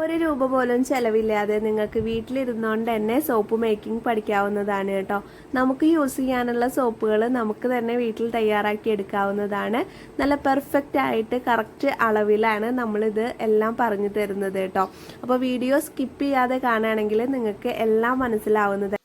ഒരു രൂപ പോലും ചെലവില്ലാതെ നിങ്ങൾക്ക് വീട്ടിലിരുന്നുകൊണ്ട് തന്നെ സോപ്പ് മേക്കിംഗ് പഠിക്കാവുന്നതാണ് കേട്ടോ. നമുക്ക് യൂസ് ചെയ്യാനുള്ള സോപ്പുകൾ നമുക്ക് തന്നെ വീട്ടിൽ തയ്യാറാക്കി എടുക്കാവുന്നതാണ്. നല്ല പെർഫെക്റ്റ് ആയിട്ട് കറക്റ്റ് അളവിലാണ് നമ്മളിത് എല്ലാം പറഞ്ഞു തരുന്നത് കേട്ടോ. അപ്പോൾ വീഡിയോ സ്കിപ്പ് ചെയ്യാതെ കാണുകയാണെങ്കിൽ നിങ്ങൾക്ക് എല്ലാം മനസ്സിലാവുന്നത്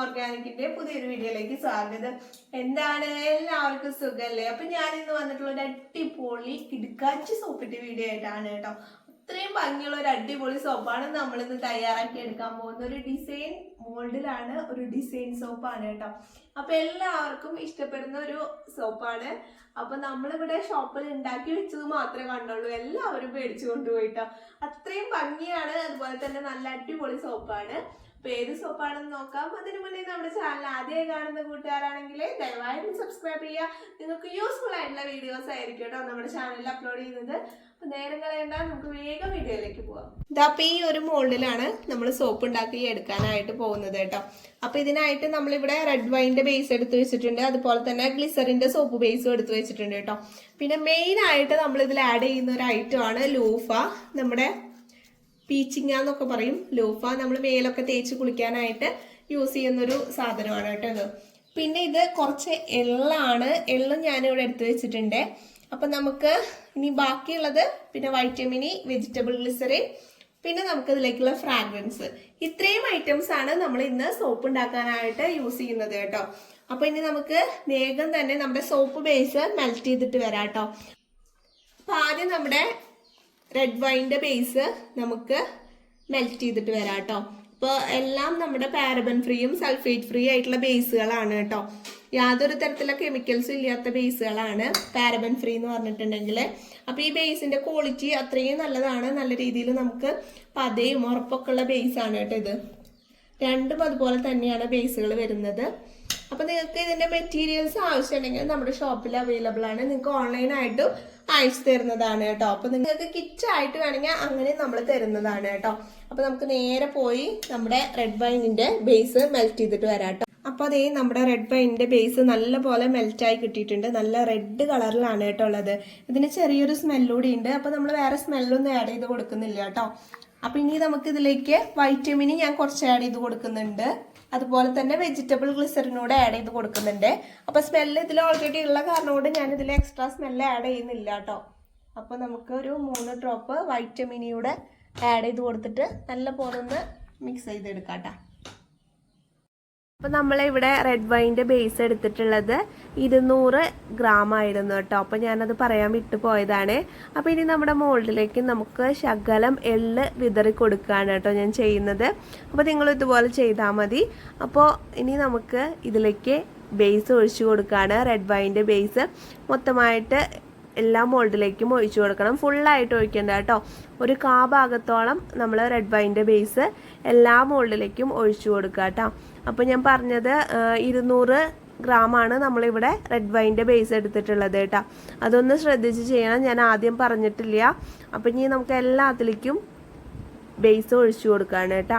ഓർഗാനിക്കിന്റെ പുതിയൊരു വീഡിയോയിലേക്ക് സ്വാഗതം. എന്താണ്? എല്ലാവർക്കും സുഖല്ലേ? അപ്പൊ ഞാൻ ഇന്ന് വന്നിട്ടുള്ള ഒരു അടിപൊളി കിടുക്കാച്ചി സോപ്പിന്റെ വീഡിയോ ആയിട്ടാണ് കേട്ടോ. അത്രയും ഭംഗിയുള്ള ഒരു അടിപൊളി സോപ്പാണ് നമ്മൾ ഇന്ന് തയ്യാറാക്കി എടുക്കാൻ പോകുന്ന ഒരു ഡിസൈൻ മോൾഡിലാണ് ഒരു ഡിസൈൻ സോപ്പാണ് കേട്ടോ. അപ്പൊ എല്ലാവർക്കും ഇഷ്ടപ്പെടുന്ന ഒരു സോപ്പാണ്. അപ്പൊ നമ്മളിവിടെ ഷോപ്പിൽ ഉണ്ടാക്കി വെച്ചത് മാത്രമേ കണ്ടുള്ളൂ. എല്ലാവരും മേടിച്ചു കൊണ്ടുപോയിട്ടോ അത്രയും ഭംഗിയാണ്. അതുപോലെ തന്നെ നല്ല അടിപൊളി സോപ്പാണ്. ഏത് സോപ്പാണെന്ന് നോക്കാം. അതിനു മുന്നേ നമ്മുടെ ചാനൽ ആദ്യമായി കാണുന്ന കൂട്ടുകാരാണെങ്കിൽ ദയവായി സബ്സ്ക്രൈബ് ചെയ്യുക. നിങ്ങൾക്ക് യൂസ്ഫുൾ ആയിട്ടുള്ള വീഡിയോസ് ആയിരിക്കും കേട്ടോ നമ്മുടെ ചാനലിൽ അപ്ലോഡ് ചെയ്യുന്നത്. നേരം കളയണ്ട നമുക്ക് വേഗം വീഡിയോയിലേക്ക് പോവാം. ഇതപ്പൊ ഈ ഒരു മോൾഡിലാണ് നമ്മൾ സോപ്പ് ഉണ്ടാക്കി എടുക്കാനായിട്ട് പോകുന്നത് കേട്ടോ. അപ്പൊ ഇതിനായിട്ട് നമ്മളിവിടെ റെഡ് വൈന്റെ ബേസ് എടുത്ത് വെച്ചിട്ടുണ്ട്. അതുപോലെ തന്നെ ഗ്ലിസറിന്റെ സോപ്പ് ബേസും എടുത്ത് വെച്ചിട്ടുണ്ട് കേട്ടോ. പിന്നെ മെയിൻ ആയിട്ട് നമ്മൾ ഇതിൽ ആഡ് ചെയ്യുന്ന ഒരു ഐറ്റം ആണ് ലൂഫ നമ്മുടെ പീച്ചിങ്ങ എന്നൊക്കെ പറയും. ലൂഫ നമ്മൾ മേലൊക്കെ തേച്ച് കുളിക്കാനായിട്ട് യൂസ് ചെയ്യുന്നൊരു സാധനമാണ് കേട്ടോ ഇത്. പിന്നെ ഇത് കുറച്ച് എള്ളാണ്. എള്ള് ഞാനിവിടെ എടുത്തു വെച്ചിട്ടുണ്ട്. അപ്പം നമുക്ക് ഇനി ബാക്കിയുള്ളത് പിന്നെ വൈറ്റമിനി വെജിറ്റബിൾ ഗ്ലിസറിൻ പിന്നെ നമുക്ക് ഇതിലേക്കുള്ള ഫ്രാഗ്രൻസ്. ഇത്രയും ഐറ്റംസ് ആണ് നമ്മൾ ഇന്ന് സോപ്പ് ഉണ്ടാക്കാനായിട്ട് യൂസ് ചെയ്യുന്നത് കേട്ടോ. അപ്പൊ ഇനി നമുക്ക് വേഗം തന്നെ നമ്മുടെ സോപ്പ് ബേസ് മെൽറ്റ് ചെയ്തിട്ട് വരാം കേട്ടോ. അപ്പൊ ആദ്യം നമ്മുടെ റെഡ് വൈന്റെ ബേസ് നമുക്ക് മെൽറ്റ് ചെയ്തിട്ട് വരാം കേട്ടോ. ഇപ്പോൾ എല്ലാം നമ്മുടെ പാരബൻ ഫ്രീയും സൾഫേറ്റ് ഫ്രീ ആയിട്ടുള്ള ബേസുകളാണ് കേട്ടോ. യാതൊരു തരത്തിലുള്ള കെമിക്കൽസും ഇല്ലാത്ത ബേസുകളാണ് പാരബൻ ഫ്രീ എന്ന് പറഞ്ഞിട്ടുണ്ടെങ്കിൽ അപ്പോൾ ഈ ബേസിന്റെ ക്വാളിറ്റി അത്രയും നല്ലതാണ്. നല്ല രീതിയിൽ നമുക്ക് പതയും ഉറപ്പൊക്കെ ഉള്ള ബേസാണ് കേട്ടോ ഇത്. രണ്ടും അതുപോലെ തന്നെയാണ് ബേസുകൾ വരുന്നത്. അപ്പൊ നിങ്ങൾക്ക് ഇതിന്റെ മെറ്റീരിയൽസ് ആവശ്യമുണ്ടെങ്കിൽ നമ്മുടെ ഷോപ്പിൽ അവൈലബിൾ ആണ്. നിങ്ങൾക്ക് ഓൺലൈനായിട്ടും അയച്ചു തരുന്നതാണ് കേട്ടോ. അപ്പൊ നിങ്ങൾക്ക് കിറ്റ് ആയിട്ട് വേണമെങ്കിൽ അങ്ങനെ നമ്മൾ തരുന്നതാണ് കേട്ടോ. അപ്പൊ നമുക്ക് നേരെ പോയി നമ്മുടെ റെഡ് വൈനിന്റെ ബേസ് മെൽറ്റ് ചെയ്തിട്ട് വരാം കേട്ടോ. അപ്പോൾ അതേ നമ്മുടെ റെഡ് വൈനിന്റെ ബേസ് നല്ല പോലെ മെൽറ്റ് ആയി കിട്ടിയിട്ടുണ്ട്. നല്ല റെഡ് കളറിലാണ് കേട്ടോ ഉള്ളത്. ഇതിന് ചെറിയൊരു സ്മെല്ലൂടി ഉണ്ട്. അപ്പൊ നമ്മൾ വേറെ സ്മെല്ലൊന്നും ആഡ് ചെയ്ത് കൊടുക്കുന്നില്ല കേട്ടോ. അപ്പൊ ഇനി നമുക്ക് ഇതിലേക്ക് വൈറ്റമിൻ ഞാൻ കുറച്ച് ആഡ് ചെയ്ത് കൊടുക്കുന്നുണ്ട്. അതുപോലെ തന്നെ വെജിറ്റബിൾ ഗ്ലിസറിനൂടെ ആഡ് ചെയ്ത് കൊടുക്കുന്നുണ്ട്. അപ്പൊ സ്മെല്ല് ഇതിൽ ഓൾറെഡി ഉള്ള കാരണം കൊണ്ട് ഞാൻ ഇതിൽ എക്സ്ട്രാ സ്മെല്ല് ആഡ് ചെയ്യുന്നില്ല കേട്ടോ അപ്പൊ നമുക്ക് ഒരു മൂന്ന് ഡ്രോപ്പ് വൈറ്റമിനിയുടെ ആഡ് ചെയ്ത് കൊടുത്തിട്ട് നല്ല പോലെ ഒന്ന് മിക്സ് ചെയ്തെടുക്കാം കേട്ടോ അപ്പോൾ നമ്മളിവിടെ റെഡ് വൈന്റെ ബേസ് എടുത്തിട്ടുള്ളത് ഇരുന്നൂറ് ഗ്രാം ആയിരുന്നു കേട്ടോ. അപ്പോൾ ഞാനത് പറയാൻ വിട്ടു പോയതാണ്. അപ്പോൾ ഇനി നമ്മുടെ മോൾഡിലേക്ക് നമുക്ക് ശകലം എള്ള് വിതറി കൊടുക്കുകയാണ് കേട്ടോ ഞാൻ ചെയ്യുന്നത്. അപ്പോൾ നിങ്ങൾ ഇതുപോലെ ചെയ്താൽ മതി. അപ്പോൾ ഇനി നമുക്ക് ഇതിലേക്ക് ബേസ് ഒഴിച്ചു കൊടുക്കുകയാണ് റെഡ് വൈന്റെ ബേസ് മൊത്തമായിട്ട് എല്ലാ മോൾഡിലേക്കും ഒഴിച്ചു കൊടുക്കണം. ഫുള്ളായിട്ട് ഒഴിക്കേണ്ട കേട്ടോ. ഒരു കാ ഭാഗത്തോളം നമ്മൾ റെഡ് വൈന്റെ ബേസ് എല്ലാ മോൾഡിലേക്കും ഒഴിച്ചു കൊടുക്കുക കേട്ടോ. അപ്പോൾ ഞാൻ പറഞ്ഞത് ഇരുന്നൂറ് ഗ്രാമാണ് നമ്മളിവിടെ റെഡ് വൈന്റെ ബേസ് എടുത്തിട്ടുള്ളത് കേട്ടോ. അതൊന്ന് ശ്രദ്ധിച്ച് ചെയ്യണം. ഞാൻ ആദ്യം പറഞ്ഞിട്ടില്ല. അപ്പം ഇനി നമുക്ക് എല്ലാത്തിലേക്കും ബേസ് ഒഴിച്ചു കൊടുക്കുകയാണ് കേട്ടോ.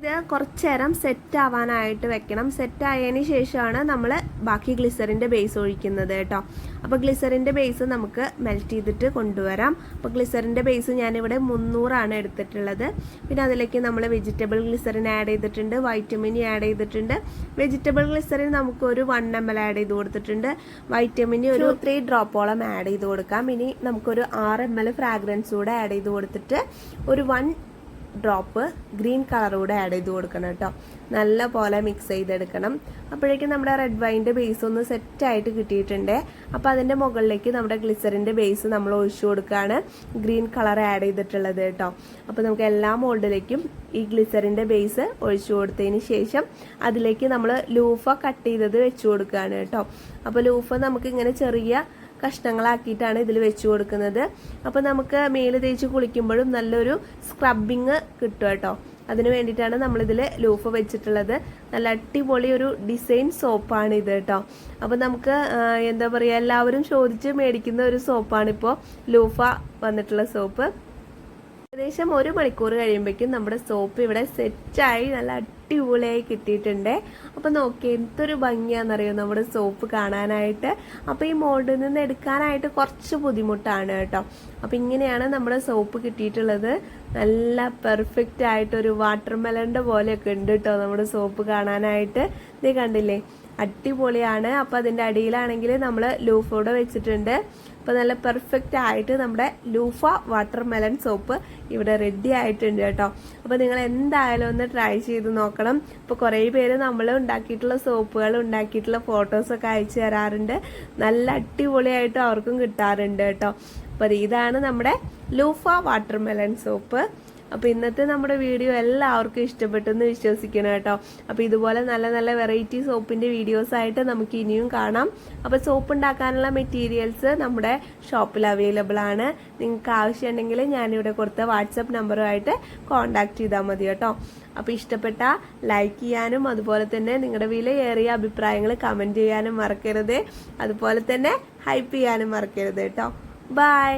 ഇത് കുറച്ച് നേരം സെറ്റ് ആവാനായിട്ട് വെക്കണം. സെറ്റ് ആയതിന് ശേഷമാണ് നമ്മൾ ബാക്കി ഗ്ലിസറിന്റെ ബേസ് ഒഴിക്കുന്നത് കേട്ടോ. അപ്പോൾ ഗ്ലിസറിന്റെ ബേസ് നമുക്ക് മെൽറ്റ് ചെയ്തിട്ട് കൊണ്ടുവരാം. അപ്പോൾ ഗ്ലിസറിന്റെ ബേസ് ഞാനിവിടെ മുന്നൂറാണ് എടുത്തിട്ടുള്ളത്. പിന്നെ അതിലേക്ക് നമ്മൾ വെജിറ്റബിൾ ഗ്ലിസറിൻ ആഡ് ചെയ്തിട്ടുണ്ട് വൈറ്റമിൻ ആഡ് ചെയ്തിട്ടുണ്ട്. വെജിറ്റബിൾ ഗ്ലിസറിൻ നമുക്ക് ഒരു വൺ എം എൽ ആഡ് ചെയ്ത് കൊടുത്തിട്ടുണ്ട്. വൈറ്റമിൻ ഒരു ത്രീ ഡ്രോപ്പോളം ആഡ് ചെയ്ത് കൊടുക്കാം. ഇനി നമുക്കൊരു ആറ് എം എൽ ഫ്രാഗ്രൻസ് കൂടെ ആഡ് ചെയ്ത് കൊടുത്തിട്ട് ഒരു വൺ ഡ്രോപ്പ് ഗ്രീൻ കളർ കൂടെ ആഡ് ചെയ്ത് കൊടുക്കണം കേട്ടോ. നല്ല പോലെ മിക്സ് ചെയ്തെടുക്കണം. അപ്പോഴേക്കും നമ്മുടെ റെഡ് വൈന്റെ ബേസ് ഒന്ന് സെറ്റായിട്ട് കിട്ടിയിട്ടുണ്ട്. അപ്പോൾ അതിന്റെ മുകളിലേക്ക് നമ്മുടെ ഗ്ലിസറിന്റെ ബേസ് നമ്മൾ ഒഴിച്ചു കൊടുക്കുകയാണ് ഗ്രീൻ കളർ ആഡ് ചെയ്തിട്ടുള്ളത് കേട്ടോ. അപ്പോൾ നമുക്ക് എല്ലാ മോൾഡിലേക്കും ഈ ഗ്ലിസറിന്റെ ബേസ് ഒഴിച്ചു കൊടുത്തതിന് ശേഷം അതിലേക്ക് നമ്മൾ ലൂഫ കട്ട് ചെയ്തത് വെച്ച് കൊടുക്കുകയാണ് കേട്ടോ. അപ്പോൾ ലൂഫ നമുക്ക് ഇങ്ങനെ ചെറിയ കഷ്ണങ്ങളാക്കിയിട്ടാണ് ഇതിൽ വെച്ച് കൊടുക്കുന്നത്. അപ്പോൾ നമുക്ക് മേൽ തേച്ച് കുളിക്കുമ്പോഴും നല്ലൊരു സ്ക്രബിങ് കിട്ടും കേട്ടോ. അതിന് വേണ്ടിയിട്ടാണ് നമ്മളിതിൽ ലൂഫ് വെച്ചിട്ടുള്ളത്. നല്ല അടിപൊളി ഒരു ഡിസൈൻ സോപ്പാണ് ഇത് കേട്ടോ. അപ്പോൾ നമുക്ക് എന്താ പറയുക എല്ലാവരും ചോദിച്ച് മേടിക്കുന്ന ഒരു സോപ്പാണിപ്പോൾ ലൂഫ വന്നിട്ടുള്ള സോപ്പ് ഏകദേശം ഒരു മണിക്കൂർ കഴിയുമ്പോഴേക്കും നമ്മുടെ സോപ്പ് ഇവിടെ സെറ്റായി നല്ല അടിപൊളിയായി കിട്ടിയിട്ടുണ്ട്. അപ്പൊ നോക്കി എന്തൊരു ഭംഗിയാണെന്നറിയോ നമ്മുടെ സോപ്പ് കാണാനായിട്ട്. അപ്പൊ ഈ മോൾഡിൽ നിന്ന് എടുക്കാനായിട്ട് കുറച്ച് ബുദ്ധിമുട്ടാണ് കേട്ടോ. അപ്പൊ ഇങ്ങനെയാണ് നമ്മുടെ സോപ്പ് കിട്ടിയിട്ടുള്ളത്. നല്ല പെർഫെക്റ്റ് ആയിട്ട് ഒരു വാട്ടർ മെലന്റെ പോലെയൊക്കെ ഉണ്ട് കേട്ടോ നമ്മുടെ സോപ്പ് കാണാനായിട്ട്. ഇത് കണ്ടില്ലേ? അടിപൊളിയാണ്. അപ്പൊ അതിന്റെ അടിയിലാണെങ്കിൽ നമ്മൾ ലൂഫോടെ വെച്ചിട്ടുണ്ട്. അപ്പൊ നല്ല പെർഫെക്റ്റ് ആയിട്ട് നമ്മുടെ ലൂഫ വാട്ടർ മെലൺ സോപ്പ് ഇവിടെ റെഡി ആയിട്ടുണ്ട് കേട്ടോ. അപ്പൊ നിങ്ങൾ എന്തായാലും ഒന്ന് ട്രൈ ചെയ്ത് നോക്കണം. ഇപ്പൊ കുറേ പേര് നമ്മൾ ഉണ്ടാക്കിയിട്ടുള്ള സോപ്പുകൾ ഉണ്ടാക്കിയിട്ടുള്ള ഫോട്ടോസൊക്കെ അയച്ചു തരാറുണ്ട്. നല്ല അടിപൊളിയായിട്ട് അവർക്കും കിട്ടാറുണ്ട് കേട്ടോ. അപ്പൊ ഇതാണ് നമ്മുടെ ലൂഫ വാട്ടർ മെലൺ സോപ്പ് അപ്പൊ ഇന്നത്തെ നമ്മുടെ വീഡിയോ എല്ലാവർക്കും ഇഷ്ടപ്പെട്ടെന്ന് വിശ്വസിക്കണം കേട്ടോ. അപ്പൊ ഇതുപോലെ നല്ല നല്ല വെറൈറ്റി സോപ്പിന്റെ വീഡിയോസ് ആയിട്ട് നമുക്ക് ഇനിയും കാണാം. അപ്പൊ സോപ്പ് ഉണ്ടാക്കാനുള്ള മെറ്റീരിയൽസ് നമ്മുടെ ഷോപ്പിൽ അവൈലബിൾ ആണ്. നിങ്ങൾക്ക് ആവശ്യമുണ്ടെങ്കിൽ ഞാനിവിടെ കൊടുത്ത വാട്സപ്പ് നമ്പറുമായിട്ട് കോൺടാക്ട് ചെയ്താൽ മതി കേട്ടോ. അപ്പൊ ഇഷ്ടപ്പെട്ട ലൈക്ക് ചെയ്യാനും അതുപോലെ തന്നെ നിങ്ങളുടെ വിലയേറിയ അഭിപ്രായങ്ങൾ കമന്റ് ചെയ്യാനും മറക്കരുത്. അതുപോലെ തന്നെ ഹൈപ്പ് ചെയ്യാനും മറക്കരുത് കേട്ടോ. ബൈ